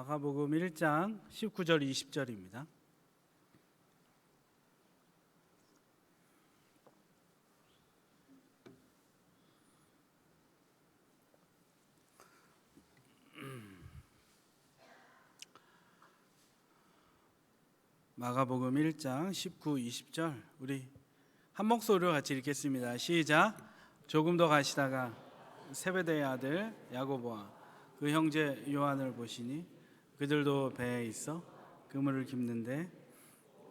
마가복음 1장 19절 20절입니다. 마가복음 1장 19, 20절 우리 한 목소리로 같이 읽겠습니다. 시작. 조금 더 가시다가 세베대의 아들 야고보와 그 형제 요한을 보시니 그들도 배에 있어 그물을 깁는데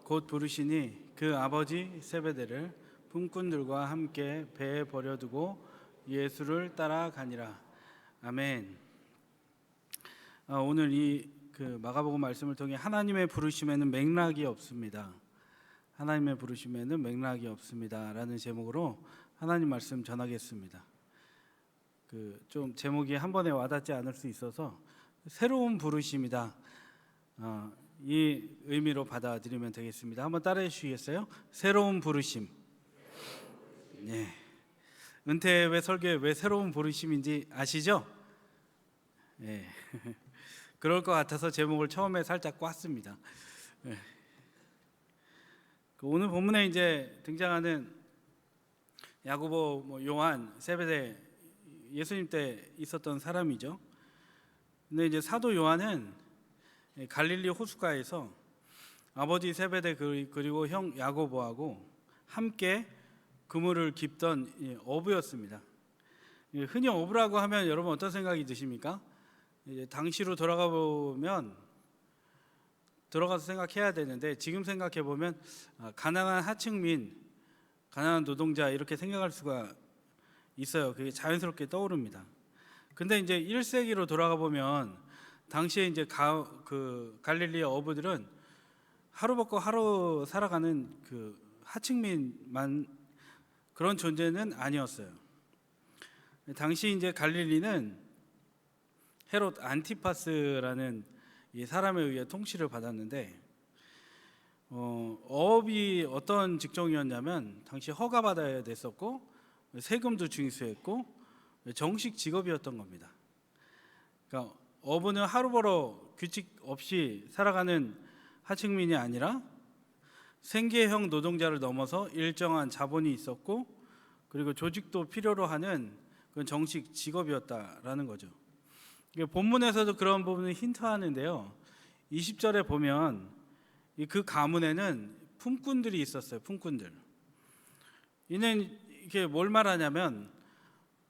곧 부르시니 그 아버지 세베대를 품꾼들과 함께 배에 버려두고 예수를 따라가니라. 아멘. 아, 오늘 이 그 마가복음 말씀을 통해 하나님의 부르심에는 맥락이 없습니다. 하나님의 부르심에는 맥락이 없습니다라는 제목으로 하나님 말씀 전하겠습니다. 그 좀 제목이 한 번에 와닿지 않을 수 있어서 새로운 부르심이다. 어, 이 의미로 받아들이면 되겠습니다. 한번 따라해 주시겠어요? 새로운 부르심. 네. 은퇴 왜 설교에 왜 새로운 부르심인지 아시죠? 네. 그럴 것 같아서 제목을 처음에 살짝 꽈습니다. 네. 그 오늘 본문에 이제 등장하는 야고보, 뭐 요한, 세베대 예수님 때 있었던 사람이죠. 근데 이제 사도 요한은 갈릴리 호숫가에서 아버지 세베대 그리고 형 야고보하고 함께 그물을 깁던 어부였습니다. 흔히 어부라고 하면 여러분 어떤 생각이 드십니까? 당시로 돌아가 보면 들어가서 생각해야 되는데 지금 생각해 보면 아, 가난한 하층민, 가난한 노동자 이렇게 생각할 수가 있어요. 그게 자연스럽게 떠오릅니다. 근데 이제 1세기로 돌아가 보면 당시에 이제 가, 그 갈릴리 어부들은 하루 먹고 하루 살아가는 그 하층민만 그런 존재는 아니었어요. 당시 이제 갈릴리는 헤롯 안티파스라는 이 사람에 의해 통치를 받았는데 어, 어업이 어떤 직종이었냐면 당시 허가받아야 됐었고 세금도 징수했고 정식 직업이었던 겁니다. 그러니까 어부는 하루 벌어 규칙 없이 살아가는 하층민이 아니라 생계형 노동자를 넘어서 일정한 자본이 있었고 그리고 조직도 필요로 하는 그런 정식 직업이었다라는 거죠. 본문에서도 그런 부분을 힌트하는데요. 20절에 보면 그 가문에는 품꾼들이 있었어요. 품꾼들. 이는 이게 뭘 말하냐면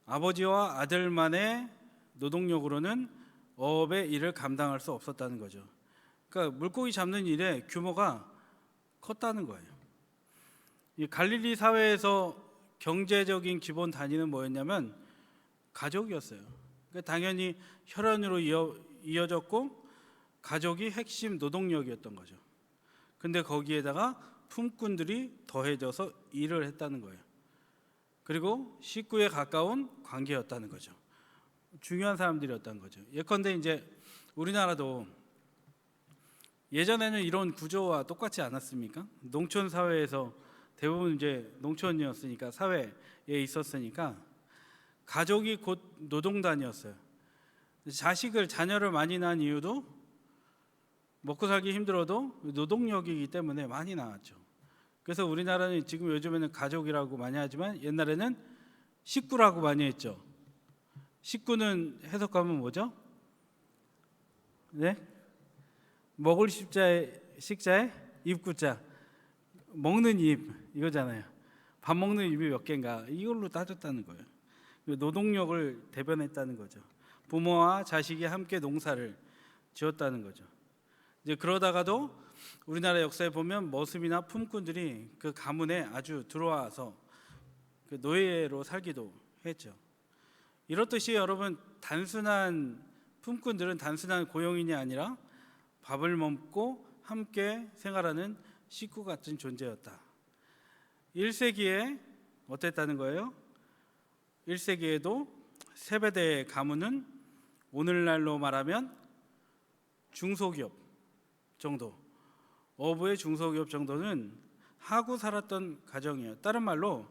아버지와 아들만의 노동력으로는 어업의 일을 감당할 수 없었다는 거죠. 그러니까 물고기 잡는 일의 규모가 컸다는 거예요. 이 갈릴리 사회에서 경제적인 기본 단위는 뭐였냐면 가족이었어요. 그러니까 당연히 혈연으로 이어, 이어졌고 가족이 핵심 노동력이었던 거죠. 근데 거기에다가 품꾼들이 더해져서 일을 했다는 거예요. 그리고 식구에 가까운 관계였다는 거죠. 중요한 사람들이었다는 거죠. 예컨대 이제 우리나라도 예전에는 이런 구조와 똑같지 않았습니까? 농촌 사회에서 대부분 이제 농촌이었으니까 사회에 있었으니까 가족이 곧 노동단이었어요. 자식을 자녀를 많이 낳은 이유도 먹고 살기 힘들어도 노동력이기 때문에 많이 낳았죠. 그래서 우리나라는 지금 요즘에는 가족이라고 많이 하지만 옛날에는 식구라고 많이 했죠. 식구는 해석하면 뭐죠? 네? 먹을 식자에 식자에 입구자 먹는 입 이거잖아요. 밥 먹는 입이 몇 개인가 이걸로 따졌다는 거예요. 노동력을 대변했다는 거죠. 부모와 자식이 함께 농사를 지었다는 거죠. 이제 그러다가도 우리나라 역사에 보면 머슴이나 품꾼들이 그 가문에 아주 들어와서 그 노예로 살기도 했죠. 이렇듯이 여러분 단순한 품꾼들은 단순한 고용인이 아니라 밥을 먹고 함께 생활하는 식구 같은 존재였다. 1세기에 어땠다는 거예요? 1세기에도 세베대의 가문은 오늘날로 말하면 중소기업 정도, 어부의 중소기업 정도는 하고 살았던 가정이에요. 다른 말로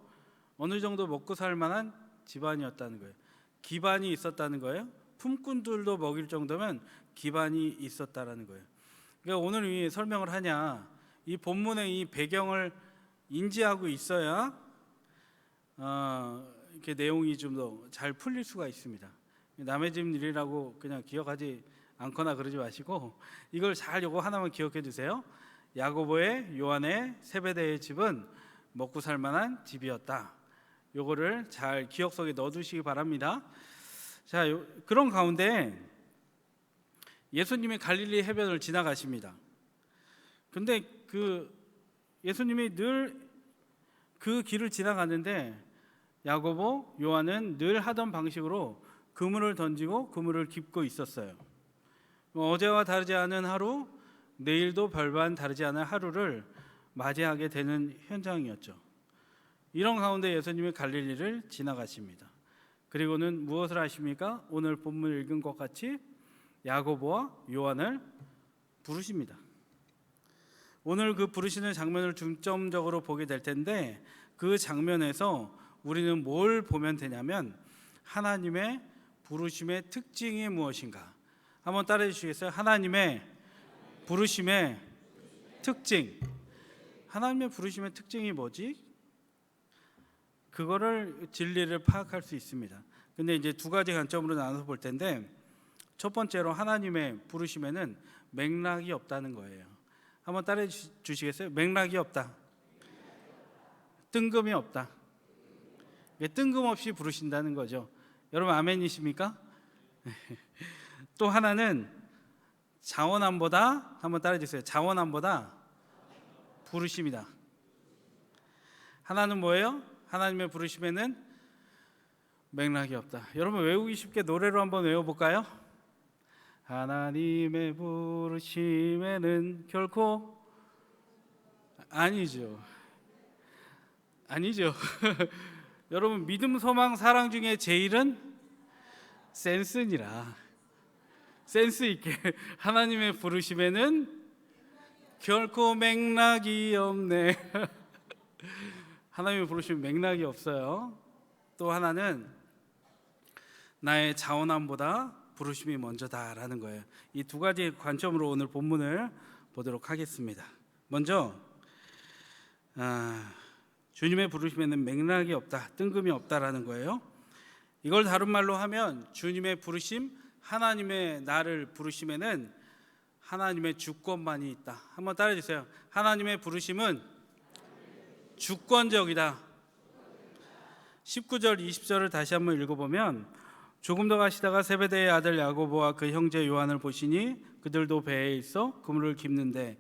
어느 정도 먹고 살 만한 집안이었다는 거예요. 기반이 있었다는 거예요. 품꾼들도 먹일 정도면 기반이 있었다라는 거예요. 그러니까 오늘 이 설명을 하냐 이 본문의 이 배경을 인지하고 있어야 어, 이렇게 내용이 좀 더 잘 풀릴 수가 있습니다. 남의 집 일이라고 그냥 기억하지 않거나 그러지 마시고 이걸 잘 요거 하나만 기억해 두세요. 야고보의 요한의 세베대의 집은 먹고 살 만한 집이었다. 요거를 잘 기억 속에 넣어 두시기 바랍니다. 자, 요, 그런 가운데 예수님이 갈릴리 해변을 지나가십니다. 근데 그 예수님이 늘 그 길을 지나가는데 야고보, 요한은 늘 하던 방식으로 그물을 던지고 그물을 깁고 있었어요. 어제와 다르지 않은 하루, 내일도 별반 다르지 않은 하루를 맞이하게 되는 현장이었죠. 이런 가운데 예수님이 갈릴리를 지나가십니다. 그리고는 무엇을 하십니까? 오늘 본문 읽은 것 같이 야고보와 요한을 부르십니다. 오늘 그 부르시는 장면을 중점적으로 보게 될 텐데 그 장면에서 우리는 뭘 보면 되냐면 하나님의 부르심의 특징이 무엇인가? 한번 따라해 주시겠어요? 하나님의 부르심의 특징. 하나님의 부르심의 특징이 뭐지? 그거를 진리를 파악할 수 있습니다. 근데 이제 두 가지 관점으로 나눠서 볼 텐데 첫 번째로 하나님의 부르심에는 맥락이 없다는 거예요. 한번 따라해 주- 주시겠어요? 맥락이 없다. 뜬금이 없다. 뜬금없이 부르신다는 거죠. 여러분 아멘이십니까? 또 하나는 자원함보다 한번 따라해 주세요. 자원함보다 부르심이다. 하나는 뭐예요? 하나님의 부르심에는 맥락이 없다. 여러분 외우기 쉽게 노래로 한번 외워볼까요? 하나님의 부르심에는 결코 아니죠. 아니죠. 여러분 믿음, 소망, 사랑 중에 제일은 센스니라. 센스 있게 하나님의 부르심에는 결코 맥락이 없네. 하나님의 부르심 맥락이 없어요. 또 하나는 나의 자원함보다 부르심이 먼저다라는 거예요. 이 두 가지 관점으로 오늘 본문을 보도록 하겠습니다. 먼저 아, 주님의 부르심에는 맥락이 없다, 뜬금이 없다라는 거예요. 이걸 다른 말로 하면 주님의 부르심, 하나님의 나를 부르심에는 하나님의 주권만이 있다. 한번 따라해 주세요. 하나님의 부르심은 주권적이다. 19절 20절을 다시 한번 읽어보면 조금 더 가시다가 세베대의 아들 야고보와 그 형제 요한을 보시니 그들도 배에 있어 그물을 깁는데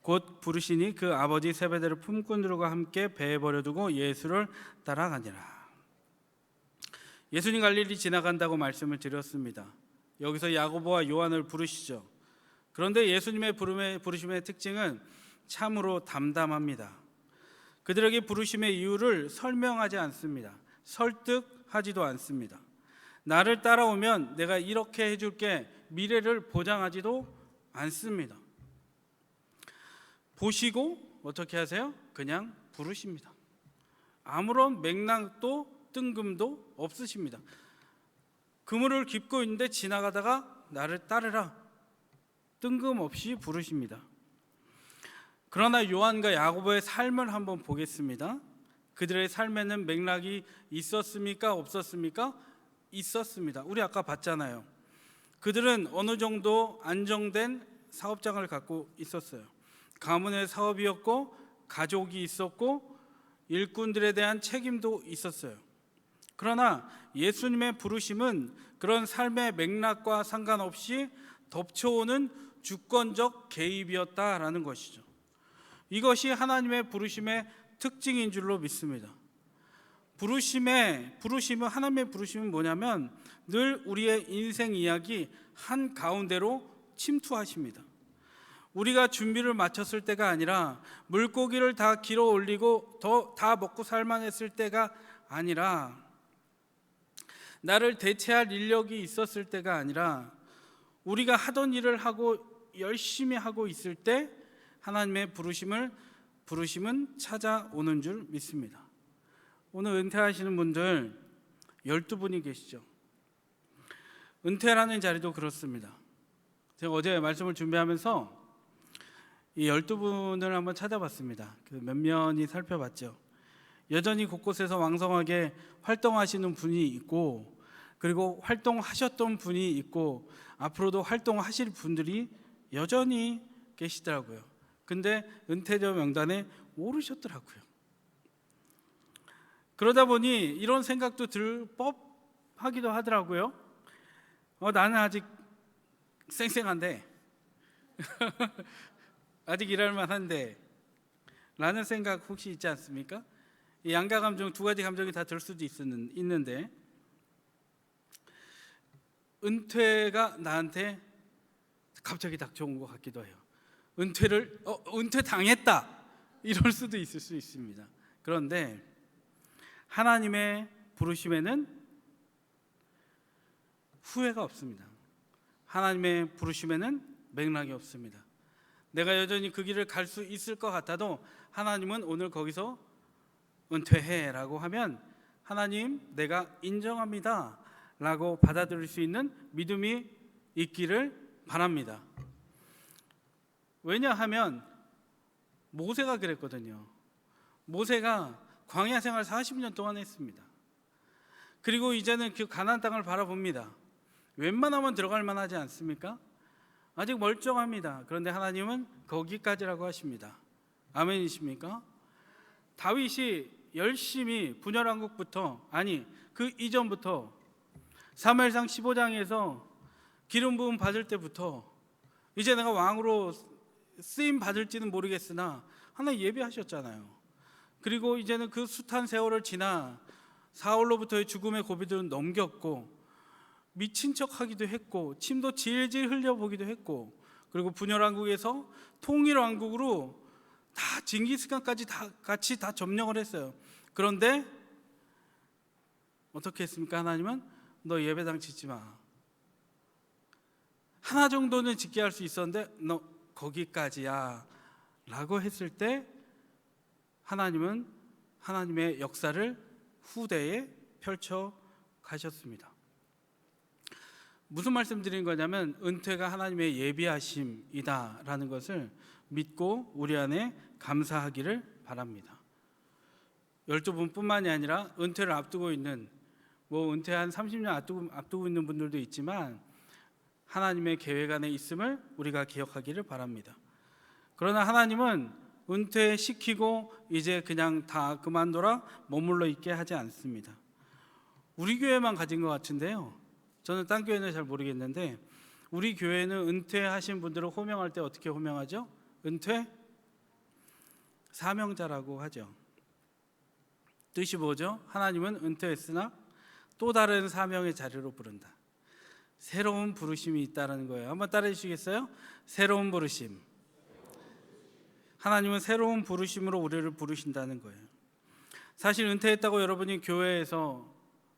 곧 부르시니 그 아버지 세베대를 품꾼 들과 함께 배에 버려두고 예수를 따라가니라. 예수님 갈릴리 지나간다고 말씀을 드렸습니다. 여기서 야고보와 요한을 부르시죠. 그런데 예수님의 부르심의 특징은 참으로 담담합니다. 그들에게 부르심의 이유를 설명하지 않습니다. 설득하지도 않습니다. 나를 따라오면 내가 이렇게 해줄게 미래를 보장하지도 않습니다. 보시고 어떻게 하세요? 그냥 부르십니다. 아무런 맥락도 뜬금도 없으십니다. 그물을 깁고 있는데 지나가다가 나를 따르라 뜬금없이 부르십니다. 그러나 요한과 야고보의 삶을 한번 보겠습니다. 그들의 삶에는 맥락이 있었습니까? 없었습니까? 있었습니다. 우리 아까 봤잖아요. 그들은 어느 정도 안정된 사업장을 갖고 있었어요. 가문의 사업이었고 가족이 있었고 일꾼들에 대한 책임도 있었어요. 그러나 예수님의 부르심은 그런 삶의 맥락과 상관없이 덮쳐오는 주권적 개입이었다라는 것이죠. 이것이 하나님의 부르심의 특징인 줄로 믿습니다. 부르심의 부르심은 하나님의 부르심은 뭐냐면 늘 우리의 인생 이야기 한 가운데로 침투하십니다. 우리가 준비를 마쳤을 때가 아니라 물고기를 다 길어 올리고 더 다 먹고 살만했을 때가 아니라 나를 대체할 인력이 있었을 때가 아니라 우리가 하던 일을 하고 열심히 하고 있을 때 하나님의 부르심을 부르심은 찾아오는 줄 믿습니다. 오늘 은퇴하시는 분들 12분이 계시죠. 은퇴라는 자리도 그렇습니다. 제가 어제 말씀을 준비하면서 이 12분을 한번 찾아봤습니다. 그 몇몇이 살펴봤죠. 여전히 곳곳에서 왕성하게 활동하시는 분이 있고 그리고 활동하셨던 분이 있고 앞으로도 활동하실 분들이 여전히 계시더라고요. 근데 은퇴자 명단에 오르셨더라고요. 그러다 보니 이런 생각도 들 법하기도 하더라고요. 어, 나는 아직 쌩쌩한데 아직 일할 만한데 라는 생각 혹시 있지 않습니까? 이 양가 감정 두 가지 감정이 다 들 수도 있는, 있는데 은퇴가 나한테 갑자기 닥쳐온 것 같기도 해요. 은퇴를 어, 은퇴 당했다 이럴 수도 있을 수 있습니다. 그런데 하나님의 부르심에는 후회가 없습니다. 하나님의 부르심에는 맥락이 없습니다. 내가 여전히 그 길을 갈 수 있을 것 같아도 하나님은 오늘 거기서 은퇴해라고 하면 하나님 내가 인정합니다. 라고 받아들일 수 있는 믿음이 있기를 바랍니다. 왜냐하면 모세가 그랬거든요. 모세가 광야 생활 40년 동안 했습니다. 그리고 이제는 그 가나안 땅을 바라봅니다. 웬만하면 들어갈 만하지 않습니까? 아직 멀쩡합니다. 그런데 하나님은 거기까지라고 하십니다. 아멘이십니까? 다윗이 열심히 분열왕국부터 아니 그 이전부터 사무엘상 15장에서 기름 부음 받을 때부터 이제 내가 왕으로 쓰임 받을지는 모르겠으나 하나 예배하셨잖아요. 그리고 이제는 그 숱한 세월을 지나 사울로부터의 죽음의 고비들은 넘겼고 미친 척하기도 했고 침도 질질 흘려보기도 했고 그리고 분열왕국에서 통일왕국으로 다 징기스칸까지 다 같이 다 점령을 했어요. 그런데 어떻게 했습니까? 하나님은 너 예배당 짓지 마. 하나 정도는 짓게 할 수 있었는데 너 거기까지야. 라고 했을 때 하나님은 하나님의 역사를 후대에 펼쳐 가셨습니다. 무슨 말씀 드리는 거냐면 은퇴가 하나님의 예비하심이다라는 것을 믿고 우리 안에 감사하기를 바랍니다. 12분뿐만이 아니라 은퇴를 앞두고 있는 뭐 은퇴 한 30년 앞두고, 앞두고 있는 분들도 있지만 하나님의 계획 안에 있음을 우리가 기억하기를 바랍니다. 그러나 하나님은 은퇴시키고 이제 그냥 다 그만둬라 머물러 있게 하지 않습니다. 우리 교회만 가진 것 같은데요. 저는 딴 교회는 잘 모르겠는데 우리 교회는 은퇴하신 분들을 호명할 때 어떻게 호명하죠? 은퇴 사명자라고 하죠. 뜻이 뭐죠? 하나님은 은퇴했으나 또 다른 사명의 자리로 부른다. 새로운 부르심이 있다는 거예요. 한번 따라해 주시겠어요? 새로운 부르심. 하나님은 새로운 부르심으로 우리를 부르신다는 거예요. 사실 은퇴했다고 여러분이 교회에서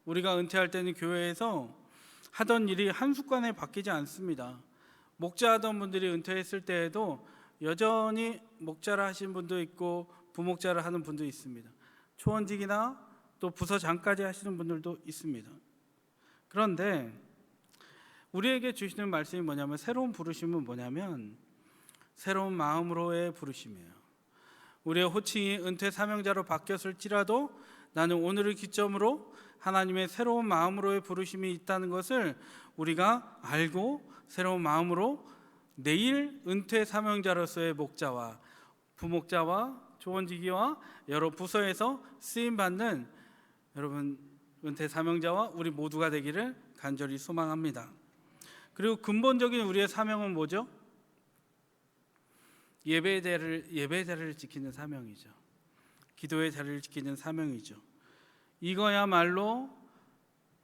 우리가 은퇴할 때는 교회에서 하던 일이 한순간에 바뀌지 않습니다. 목자하던 분들이 은퇴했을 때에도 여전히 목자를 하신 분도 있고 부목자를 하는 분도 있습니다. 초원직이나 또 부서장까지 하시는 분들도 있습니다. 그런데 우리에게 주시는 말씀이 뭐냐면 새로운 부르심은 뭐냐면 새로운 마음으로의 부르심이에요. 우리의 호칭이 은퇴 사명자로 바뀌었을지라도 나는 오늘을 기점으로 하나님의 새로운 마음으로의 부르심이 있다는 것을 우리가 알고 새로운 마음으로 내일 은퇴 사명자로서의 목자와 부목자와 조원지기와 여러 부서에서 쓰임 받는 여러분 은퇴 사명자와 우리 모두가 되기를 간절히 소망합니다. 그리고 근본적인 우리의 사명은 뭐죠? 예배의 자리를 예배의 자리를 지키는 사명이죠. 기도의 자리를 지키는 사명이죠. 이거야말로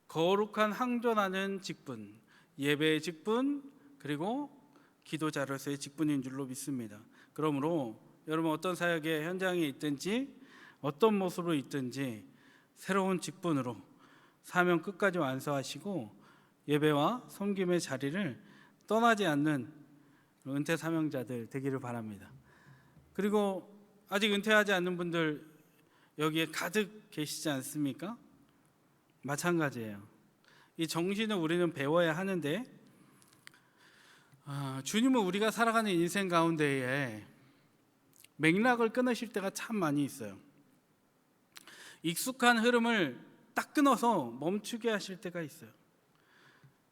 거룩한 항존하는 직분, 예배의 직분 그리고 기도자로서의 직분인 줄로 믿습니다. 그러므로 여러분 어떤 사역의 현장에 있든지 어떤 모습으로 있든지 새로운 직분으로 사명 끝까지 완수하시고 예배와 섬김의 자리를 떠나지 않는 은퇴 사명자들 되기를 바랍니다. 그리고 아직 은퇴하지 않는 분들 여기에 가득 계시지 않습니까? 마찬가지예요. 이 정신을 우리는 배워야 하는데 아, 주님은 우리가 살아가는 인생 가운데에 맥락을 끊으실 때가 참 많이 있어요. 익숙한 흐름을 딱 끊어서 멈추게 하실 때가 있어요.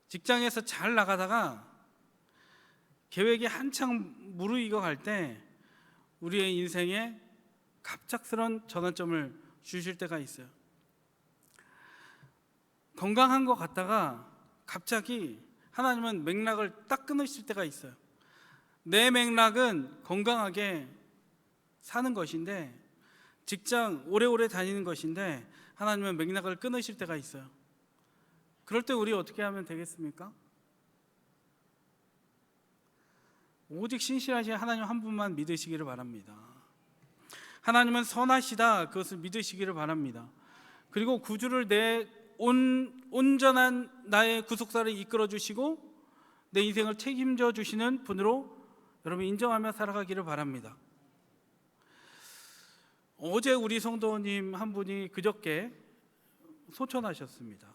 직장에서 잘 나가다가 계획이 한창 무르익어 갈 때 우리의 인생에 갑작스런 전환점을 주실 때가 있어요. 건강한 것 같다가 갑자기 하나님은 맥락을 딱 끊으실 때가 있어요. 내 맥락은 건강하게 사는 것인데 직장 오래오래 다니는 것인데 하나님은 맥락을 끊으실 때가 있어요. 그럴 때 우리 어떻게 하면 되겠습니까? 오직 신실하신 하나님 한 분만 믿으시기를 바랍니다. 하나님은 선하시다 그것을 믿으시기를 바랍니다. 그리고 구주를 내 온, 온전한 나의 구속사를 이끌어 주시고 내 인생을 책임져 주시는 분으로 여러분 인정하며 살아가기를 바랍니다. 어제 우리 성도님 한 분이 그저께 소천하셨습니다.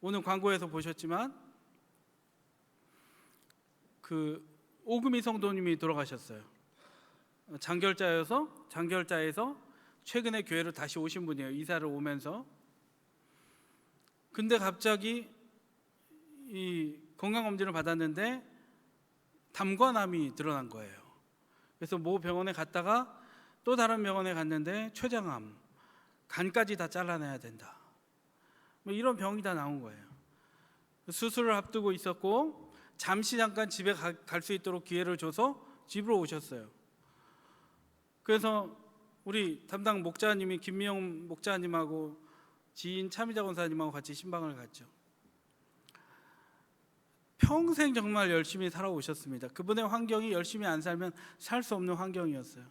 오늘 광고에서 보셨지만 그 오금이 성도님이 돌아가셨어요. 장결자여서 장결자에서 최근에 교회로 다시 오신 분이에요. 이사를 오면서 근데 갑자기 이 건강 검진을 받았는데 담관암이 드러난 거예요. 그래서 모 병원에 갔다가 또 다른 병원에 갔는데 췌장암, 간까지 다 잘라내야 된다. 뭐 이런 병이 다 나온 거예요. 수술을 앞두고 있었고 잠시 잠깐 집에 갈 수 있도록 기회를 줘서 집으로 오셨어요. 그래서 우리 담당 목자님이 김미영 목자님하고 지인 차미자 권사님하고 같이 신방을 갔죠. 평생 정말 열심히 살아오셨습니다. 그분의 환경이 열심히 안 살면 살 수 없는 환경이었어요.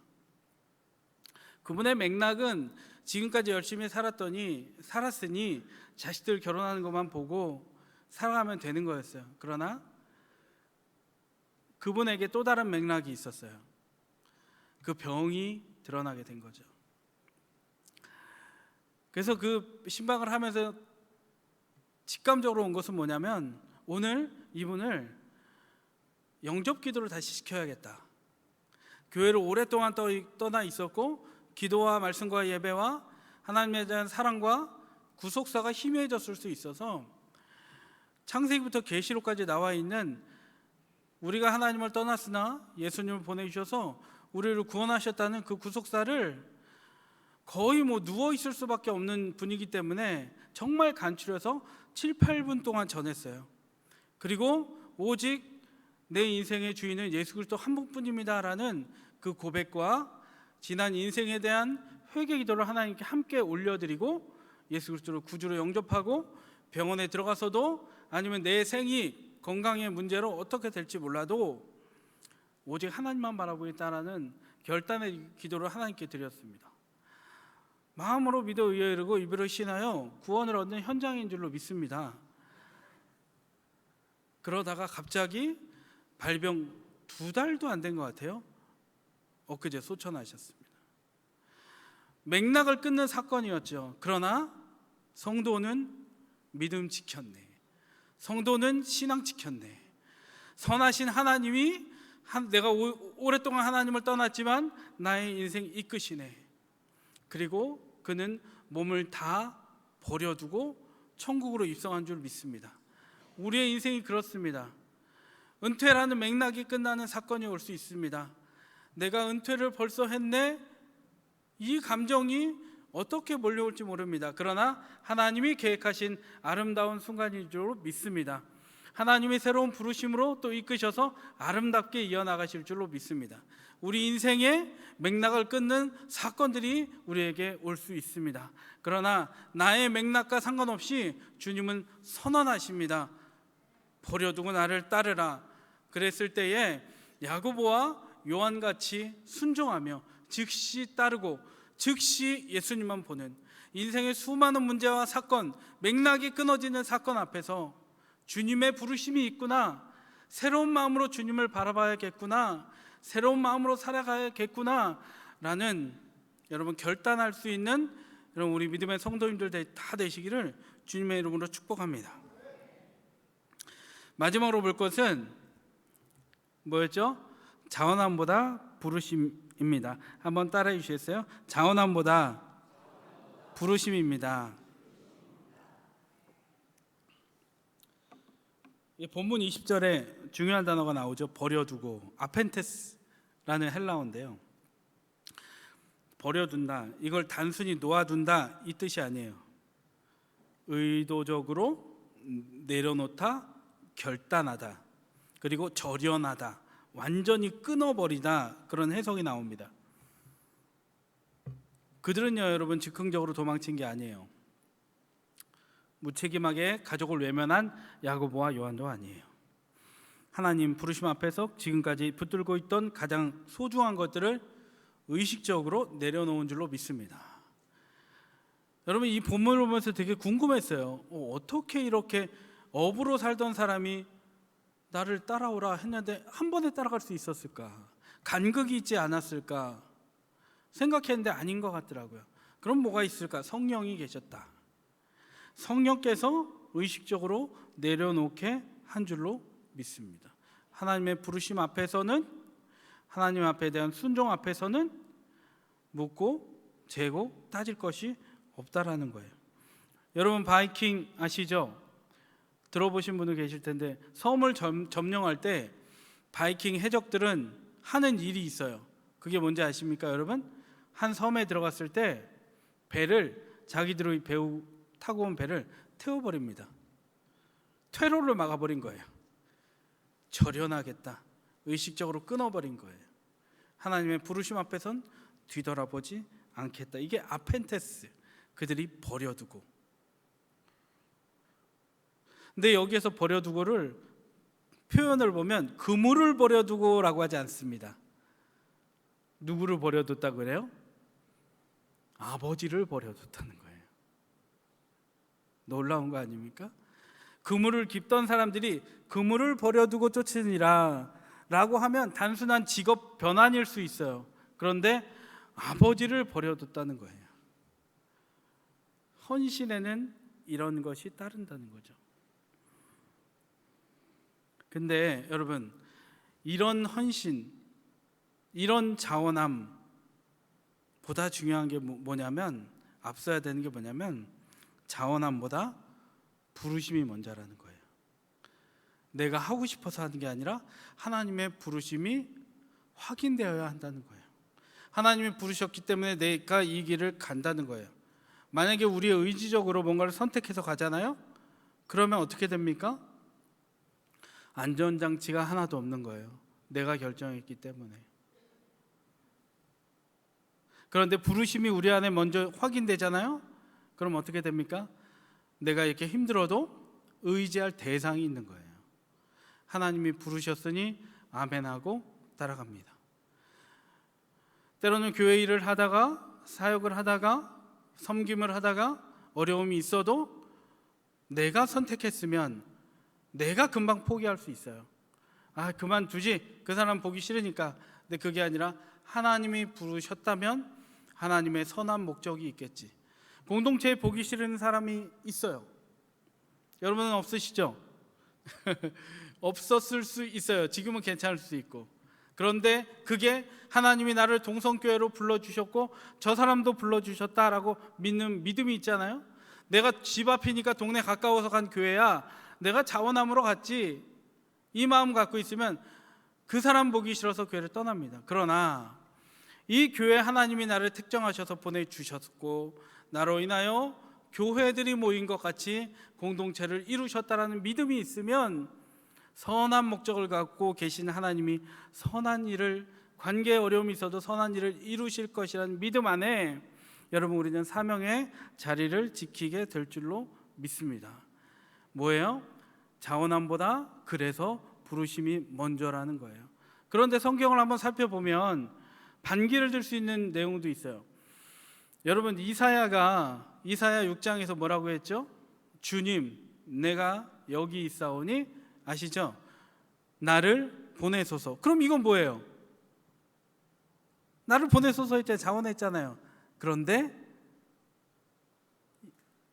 그분의 맥락은 지금까지 열심히 살았더니 살았으니 자식들 결혼하는 것만 보고 살아가면 되는 거였어요. 그러나 그분에게 또 다른 맥락이 있었어요. 그 병이 드러나게 된 거죠. 그래서 그 신방을 하면서 직감적으로 온 것은 뭐냐면 오늘 이분을 영접 기도를 다시 시켜야겠다. 교회를 오랫동안 떠나 있었고 기도와 말씀과 예배와 하나님에 대한 사랑과 구속사가 희미해졌을 수 있어서 창세기부터 계시록까지 나와 있는 우리가 하나님을 떠났으나 예수님을 보내주셔서 우리를 구원하셨다는 그 구속사를 거의 뭐 누워 있을 수밖에 없는 분위기 때문에 정말 간추려서 7, 8분 동안 전했어요. 그리고 오직 내 인생의 주인은 예수 그리스도 한 분뿐입니다라는 그 고백과 지난 인생에 대한 회개 기도를 하나님께 함께 올려드리고 예수 그리스도를 구주로 영접하고 병원에 들어가서도 아니면 내 생이 건강의 문제로 어떻게 될지 몰라도 오직 하나님만 바라보겠다라는 결단의 기도를 하나님께 드렸습니다. 마음으로 믿어 의에 이르고 입으로 신하여 구원을 얻는 현장인 줄로 믿습니다. 그러다가 갑자기 발병 두 달도 안 된 것 같아요. 엊그제 소천하셨습니다. 맥락을 끊는 사건이었죠. 그러나 성도는 믿음 지켰네. 성도는 신앙 지켰네. 선하신 하나님이 내가 오랫동안 하나님을 떠났지만 나의 인생 이끄시네. 그리고 그는 몸을 다 버려두고 천국으로 입성한 줄 믿습니다. 우리의 인생이 그렇습니다. 은퇴라는 맥락이 끝나는 사건이 올 수 있습니다. 내가 은퇴를 벌써 했네? 이 감정이 어떻게 몰려올지 모릅니다. 그러나 하나님이 계획하신 아름다운 순간인 줄 믿습니다. 하나님이 새로운 부르심으로 또 이끄셔서 아름답게 이어나가실 줄로 믿습니다. 우리 인생의 맥락을 끊는 사건들이 우리에게 올 수 있습니다. 그러나 나의 맥락과 상관없이 주님은 선언하십니다. 버려두고 나를 따르라. 그랬을 때에 야고보와 요한같이 순종하며 즉시 따르고 즉시 예수님만 보는 인생의 수많은 문제와 사건, 맥락이 끊어지는 사건 앞에서 주님의 부르심이 있구나. 새로운 마음으로 주님을 바라봐야겠구나. 새로운 마음으로 살아가야겠구나 라는 여러분 결단할 수 있는 여러분 우리 믿음의 성도님들 다 되시기를 주님의 이름으로 축복합니다. 마지막으로 볼 것은 뭐였죠? 자원함보다 부르심입니다. 한번 따라해 주시겠어요? 자원함보다 부르심입니다. 이 본문 20절에 중요한 단어가 나오죠. 버려두고 아펜테스라는 헬라어인데요. 버려둔다. 이걸 단순히 놓아둔다 이 뜻이 아니에요. 의도적으로 내려놓다, 결단하다, 그리고 절연하다, 완전히 끊어버리다 그런 해석이 나옵니다. 그들은요, 여러분 즉흥적으로 도망친 게 아니에요. 무책임하게 가족을 외면한 야고보와 요한도 아니에요. 하나님 부르심 앞에서 지금까지 붙들고 있던 가장 소중한 것들을 의식적으로 내려놓은 줄로 믿습니다. 여러분 이 본문을 보면서 되게 궁금했어요. 어, 어떻게 이렇게 업으로 살던 사람이 나를 따라오라 했는데 한 번에 따라갈 수 있었을까? 간극이 있지 않았을까? 생각했는데 아닌 것 같더라고요. 그럼 뭐가 있을까? 성령이 계셨다. 성령께서 의식적으로 내려놓게 한 줄로 믿습니다. 하나님의 부르심 앞에서는 하나님 앞에 대한 순종 앞에서는 묻고 재고 따질 것이 없다라는 거예요. 여러분 바이킹 아시죠? 들어보신 분들 계실 텐데 섬을 점, 점령할 때 바이킹 해적들은 하는 일이 있어요. 그게 뭔지 아십니까, 여러분? 한 섬에 들어갔을 때 배를 자기들의 배우 타고 온 배를 태워버립니다. 퇴로를 막아버린 거예요. 절연하겠다. 의식적으로 끊어버린 거예요. 하나님의 부르심 앞에선 뒤돌아보지 않겠다. 이게 아펜테스. 그들이 버려두고. 근데 여기에서 버려두고를 표현을 보면 그물을 버려두고라고 하지 않습니다. 누구를 버려뒀다 그래요? 아버지를 버려뒀다는 거예요. 놀라운 거 아닙니까? 그물을 깊던 사람들이 그물을 버려두고 쫓으니라 라고 하면 단순한 직업 변환일 수 있어요. 그런데 아버지를 버려뒀다는 거예요. 헌신에는 이런 것이 따른다는 거죠. 근데 여러분, 이런 헌신, 이런 자원함 보다 중요한 게 뭐- 뭐냐면 앞서야 되는 게 뭐냐면 자원함보다 부르심이 먼저라는 거예요. 내가 하고 싶어서 하는 게 아니라 하나님의 부르심이 확인되어야 한다는 거예요. 하나님이 부르셨기 때문에 내가 이 길을 간다는 거예요. 만약에 우리 의지적으로 뭔가를 선택해서 가잖아요. 그러면 어떻게 됩니까? 안전장치가 하나도 없는 거예요. 내가 결정했기 때문에. 그런데 부르심이 우리 안에 먼저 확인되잖아요. 그럼 어떻게 됩니까? 내가 이렇게 힘들어도 의지할 대상이 있는 거예요. 하나님이 부르셨으니 아멘하고 따라갑니다. 때로는 교회 일을 하다가 사역을 하다가 섬김을 하다가 어려움이 있어도 내가 선택했으면 내가 금방 포기할 수 있어요. 아, 그만두지. 그 사람 보기 싫으니까. 근데 그게 아니라 하나님이 부르셨다면 하나님의 선한 목적이 있겠지. 공동체에 보기 싫은 사람이 있어요. 여러분은 없으시죠? 없었을 수 있어요. 지금은 괜찮을 수 있고. 그런데 그게 하나님이 나를 동성교회로 불러주셨고 저 사람도 불러주셨다라고 믿는 믿음이 있잖아요. 내가 집 앞이니까 동네 가까워서 간 교회야. 내가 자원함으로 갔지. 이 마음 갖고 있으면 그 사람 보기 싫어서 교회를 떠납니다. 그러나 이 교회 하나님이 나를 특정하셔서 보내주셨고 나로 인하여 교회들이 모인 것 같이 공동체를 이루셨다라는 믿음이 있으면 선한 목적을 갖고 계신 하나님이 선한 일을 관계 어려움이 있어도 선한 일을 이루실 것이라는 믿음 안에 여러분 우리는 사명의 자리를 지키게 될 줄로 믿습니다. 뭐예요? 자원함보다 그래서 부르심이 먼저라는 거예요. 그런데 성경을 한번 살펴보면 반기를 들 수 있는 내용도 있어요. 여러분 이사야가 이사야 6장에서 뭐라고 했죠? 주님, 내가 여기 있사오니 아시죠? 나를 보내소서. 그럼 이건 뭐예요? 나를 보내소서 했때 자원했잖아요. 그런데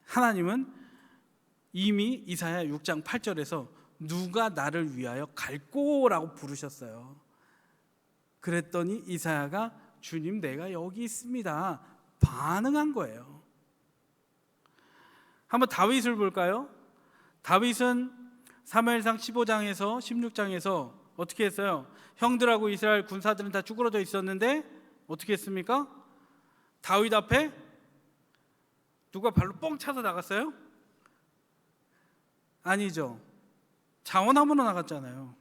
하나님은 이미 이사야 6장 8절에서 누가 나를 위하여 갈꼬라고 부르셨어요. 그랬더니 이사야가 주님 내가 여기 있습니다. 반응한 거예요. 한번 다윗을 볼까요? 다윗은 사무엘상 15장에서 16장에서 어떻게 했어요? 형들하고 이스라엘 군사들은 다 쭈그러져 있었는데 어떻게 했습니까? 다윗 앞에 누가 발로 뻥 차서 나갔어요? 아니죠. 자원함으로 나갔잖아요.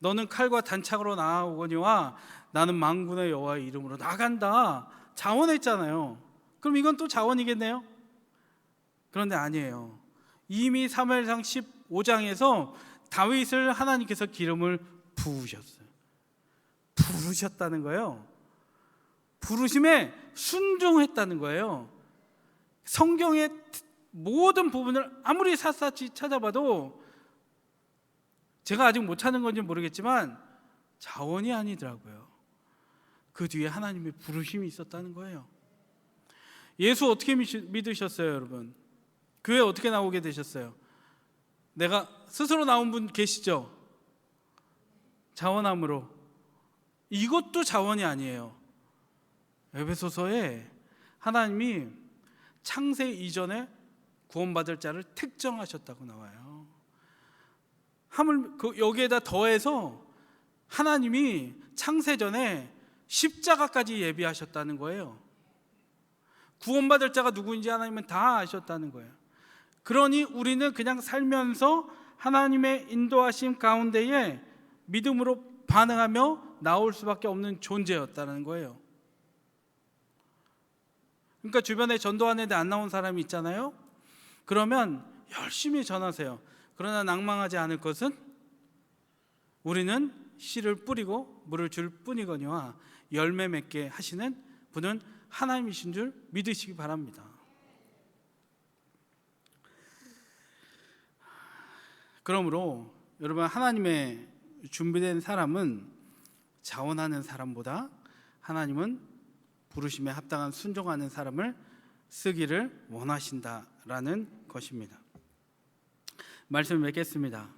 너는 칼과 단창으로 나아오거니와 나는 망군의 여호와의 이름으로 나간다. 자원했잖아요. 그럼 이건 또 자원이겠네요. 그런데 아니에요. 이미 사무엘상 15장에서 다윗을 하나님께서 기름을 부으셨어요. 부르셨다는 거예요. 부르심에 순종했다는 거예요. 성경의 모든 부분을 아무리 샅샅이 찾아봐도 제가 아직 못 찾는 건지 모르겠지만 자원이 아니더라고요. 그 뒤에 하나님의 부르심이 있었다는 거예요. 예수 어떻게 믿으셨어요, 여러분? 교회 어떻게 나오게 되셨어요? 내가 스스로 나온 분 계시죠? 자원함으로. 이것도 자원이 아니에요. 에베소서에 하나님이 창세 이전에 구원받을 자를 특정하셨다고 나와요. 함을 그 여기에다 더해서 하나님이 창세 전에 십자가까지 예비하셨다는 거예요. 구원받을 자가 누구인지 하나님은 다 아셨다는 거예요. 그러니 우리는 그냥 살면서 하나님의 인도하심 가운데에 믿음으로 반응하며 나올 수밖에 없는 존재였다는 거예요. 그러니까 주변에 전도하는데 안 나온 사람이 있잖아요. 그러면 열심히 전하세요. 그러나 낭망하지 않을 것은 우리는 씨를 뿌리고 물을 줄 뿐이거니와 열매 맺게 하시는 분은 하나님이신 줄 믿으시기 바랍니다. 그러므로 여러분 하나님의 준비된 사람은 자원하는 사람보다 하나님은 부르심에 합당한 순종하는 사람을 쓰기를 원하신다라는 것입니다. 말씀을 맺겠습니다.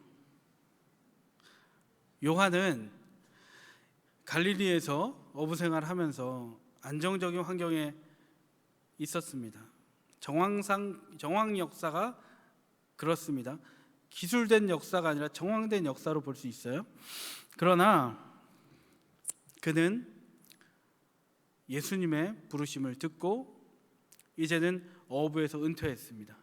요한은 갈릴리에서 어부 생활하면서 안정적인 환경에 있었습니다. 정황상 정황 역사가 그렇습니다. 기술된 역사가 아니라 정황된 역사로 볼 수 있어요. 그러나 그는 예수님의 부르심을 듣고 이제는 어부에서 은퇴했습니다.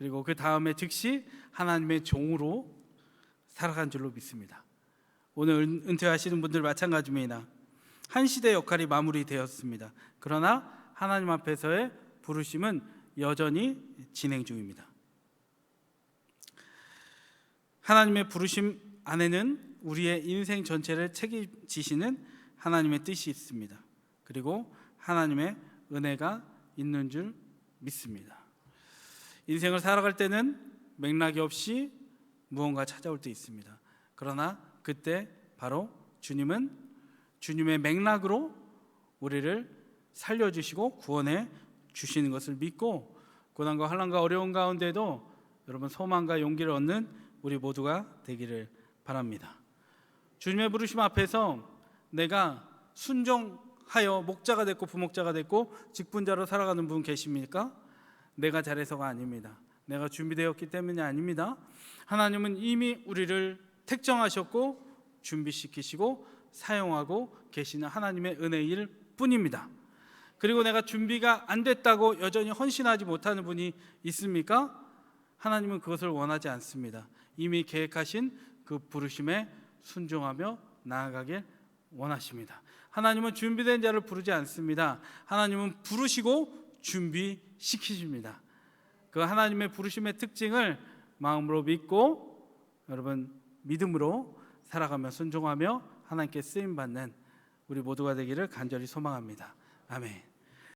그리고 그 다음에 즉시 하나님의 종으로 살아간 줄로 믿습니다. 오늘 은퇴하시는 분들 마찬가지입니다. 한 시대 역할이 마무리되었습니다. 그러나 하나님 앞에서의 부르심은 여전히 진행 중입니다. 하나님의 부르심 안에는 우리의 인생 전체를 책임지시는 하나님의 뜻이 있습니다. 그리고 하나님의 은혜가 있는 줄 믿습니다. 인생을 살아갈 때는 맥락이 없이 무언가 찾아올 때 있습니다. 그러나 그때 바로 주님은 주님의 맥락으로 우리를 살려주시고 구원해 주시는 것을 믿고 고난과 환란과 어려운 가운데도 여러분 소망과 용기를 얻는 우리 모두가 되기를 바랍니다. 주님의 부르심 앞에서 내가 순종하여 목자가 됐고 부목자가 됐고 직분자로 살아가는 분 계십니까? 내가 잘해서가 아닙니다. 내가 준비되었기 때문이 아닙니다. 하나님은 이미 우리를 택정하셨고 준비시키시고 사용하고 계시는 하나님의 은혜일 뿐입니다. 그리고 내가 준비가 안 됐다고 여전히 헌신하지 못하는 분이 있습니까? 하나님은 그것을 원하지 않습니다. 이미 계획하신 그 부르심에 순종하며 나아가길 원하십니다. 하나님은 준비된 자를 부르지 않습니다. 하나님은 부르시고 준비 시키십니다. 그 하나님의 부르심의 특징을 마음으로 믿고 여러분 믿음으로 살아가며 순종하며 하나님께 쓰임 받는 우리 모두가 되기를 간절히 소망합니다. 아멘.